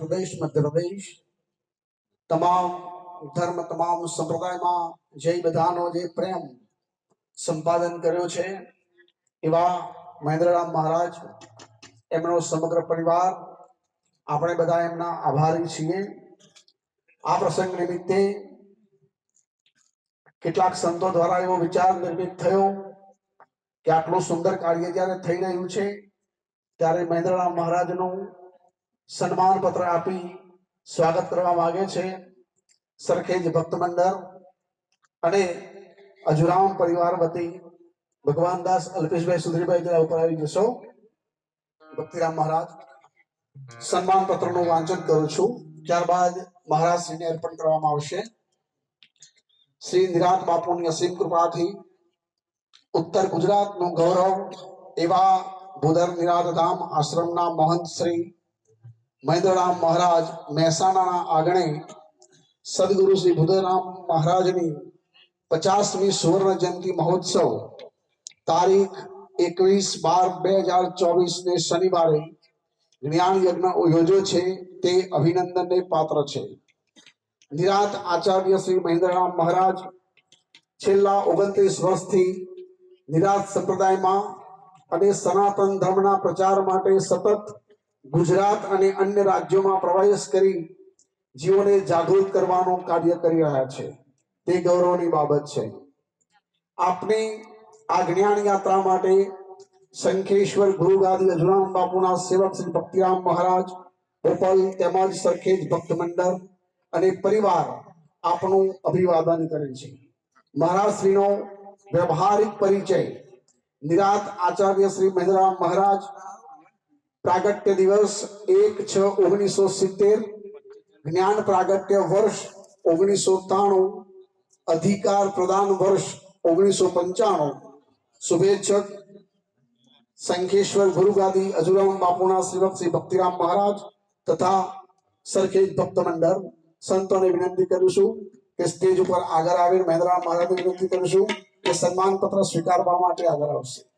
ઉત્તર પ્રદેશ મધ્ય પ્રદેશ તમામ ધર્મ, તમામ સંપ્રદાયમાં જે બધાનો જે પ્રેમ સંપાદન કર્યો છે, એવા મહેન્દ્રરામ મહારાજ, એમનો સમગ્ર પરિવાર, આપણે બધા એમના આભારી છીએ. આ પ્રસંગ નિમિત્તે કેટલાક સંતો દ્વારા એવો વિચાર નિર્મિત થયો કે આટલું સુંદર કાર્ય જ્યારે થઈ રહ્યું છે, ત્યારે મહેન્દ્રરામ મહારાજનું સન્માન પત્ર આપી સ્વાગત કરવા માંગે છે સરખેજ ભક્ત મંડળ અને અજુરામ પરિવાર વતી ભગવાન દાસ અલ્પેશભાઈ સુધરીભાઈ જરા ઉપર આવી જશો. ભક્તિરામ મહારાજ સન્માન પત્રનું વાંચન કરું છું. ત્યારબાદ મહારાજ શ્રીને અર્પણ કરવામાં આવશે. શ્રી નિરાત બાપુની અસીમ કૃપાથી ઉત્તર ગુજરાતનું ગૌરવ એવા ભૂધર નિરાતધામ આશ્રમના મહંત શ્રી મહેન્દ્રરામ મહારાજ મહેસાણાના આંગણે સદગુરુ શ્રી ભૂધરામ મહારાજની પચાસમી સુવર્ણ જયંતિ મહોત્સવ તારીખ એકવીસ બાર બે હજાર ચોવીસ ને શનિવારે જ્ઞાન યજ્ઞ યોજ્યો છે, તે અભિનંદનને પાત્ર છે. નિરાત આચાર્ય શ્રી મહેન્દ્રરામ મહારાજ છેલ્લા ઓગણત્રીસ વર્ષથી નિરાત સંપ્રદાયમાં અને સનાતન ધર્મના પ્રચાર માટે સતત ગુજરાત અને અન્ય રાજ્યોમાં પ્રવાસ કરી જીવોને જાગૃત કરવાનું કાર્ય કરી રહ્યા છે. તે ગૌરવની બાબત છે. આપની આ જ્ઞાન યાત્રા માટે શંખેશ્વર ગુરુગાદી અજુરામ બાપુના સેવક શ્રી ભક્તિરામ મહારાજ, ગોપાલ તેમજ સરખેજ ભક્ત મંડળ અને પરિવાર આપનું અભિવાદન કરે છે. મહારાજશ્રીનો વ્યવહારિક પરિચય નિરાત આચાર્ય શ્રી મહેન્દ્રરામ મહારાજ પ્રાગટ્ય દિવસ એક છ ઓગણીસો સિત્તેર. જ્ઞાન પ્રાગટ્ય વર્ષ ઓગણીસો ત્રાણું. અધિકાર પ્રદાન વર્ષ ઓગણીસો પંચાણું. શુભેચ્છક શંખેશ્વર ગુરુગાદી અજુરામ બાપુના સેવક શ્રી ભક્તિરામ મહારાજ તથા સરખેજ ભક્ત મંડળ. સંતોને વિનંતી કરું છું કે સ્ટેજ ઉપર આગળ આવીને મહેન્દ્રરામ મહારાજને વિનંતી કરું છું કે સન્માન પત્ર સ્વીકારવા માટે આગળ આવશે.